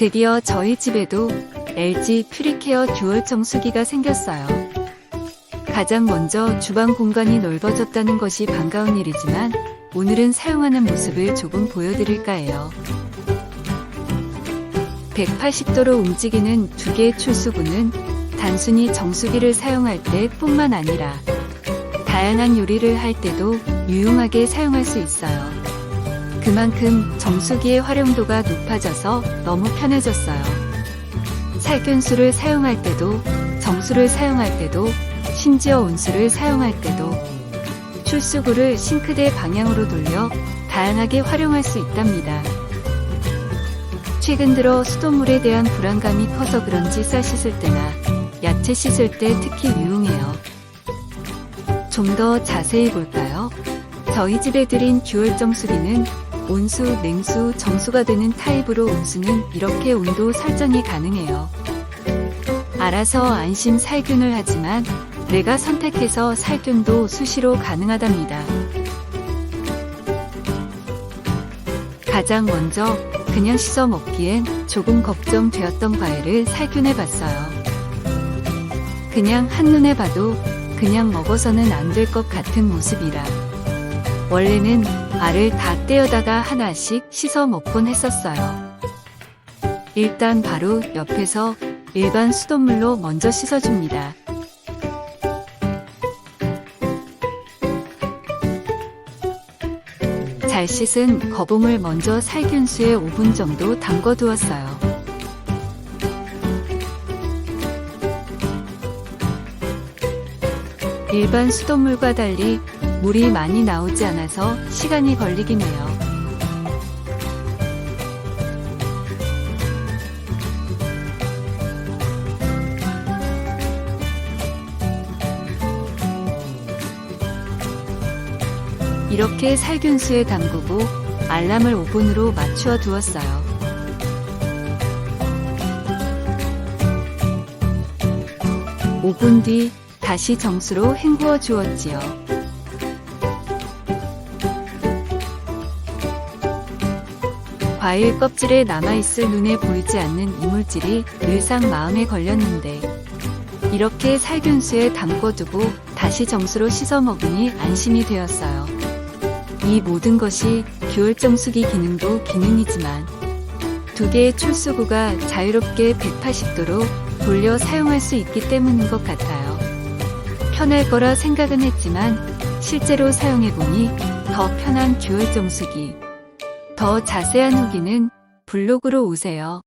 드디어 저희 집에도 LG 퓨리케어 듀얼 정수기가 생겼어요. 가장 먼저 주방 공간이 넓어졌다는 것이 반가운 일이지만 오늘은 사용하는 모습을 조금 보여드릴까 해요. 180도로 움직이는 두 개의 출수구는 단순히 정수기를 사용할 때 뿐만 아니라 다양한 요리를 할 때도 유용하게 사용할 수 있어요. 그만큼 정수기의 활용도가 높아져서 너무 편해졌어요. 살균수를 사용할 때도, 정수를 사용할 때도, 심지어 온수를 사용할 때도 출수구를 싱크대 방향으로 돌려 다양하게 활용할 수 있답니다. 최근 들어 수돗물에 대한 불안감이 커서 그런지 쌀 씻을 때나 야채 씻을 때 특히 유용해요. 좀 더 자세히 볼까요? 저희 집에 들인 듀얼 정수기는 온수, 냉수, 정수가 되는 타입으로 온수는 이렇게 온도 설정이 가능해요. 알아서 안심 살균을 하지만 내가 선택해서 살균도 수시로 가능하답니다. 가장 먼저 그냥 씻어 먹기엔 조금 걱정되었던 과일을 살균해 봤어요. 그냥 한눈에 봐도 그냥 먹어서는 안 될 것 같은 모습이라. 원래는 알을 다 떼어다가 하나씩 씻어 먹곤 했었어요. 일단 바로 옆에서 일반 수돗물로 먼저 씻어줍니다. 잘 씻은 거봉을 먼저 살균수에 5분 정도 담궈 두었어요. 일반 수돗물과 달리 물이 많이 나오지 않아서 시간이 걸리긴 해요. 이렇게 살균수에 담그고 알람을 5분으로 맞추어 두었어요. (5분) 뒤 다시 정수로 헹구어 주었지요. 과일 껍질에 남아있을 눈에 보이지 않는 이물질이 늘상 마음에 걸렸는데 이렇게 살균수에 담궈두고 다시 정수로 씻어 먹으니 안심이 되었어요. 이 모든 것이 듀얼 정수기 기능도 기능이지만 두 개의 출수구가 자유롭게 180도로 돌려 사용할 수 있기 때문인 것 같아요. 편할 거라 생각은 했지만 실제로 사용해보니 더 편한 듀얼 정수기. 더 자세한 후기는 블로그로 오세요.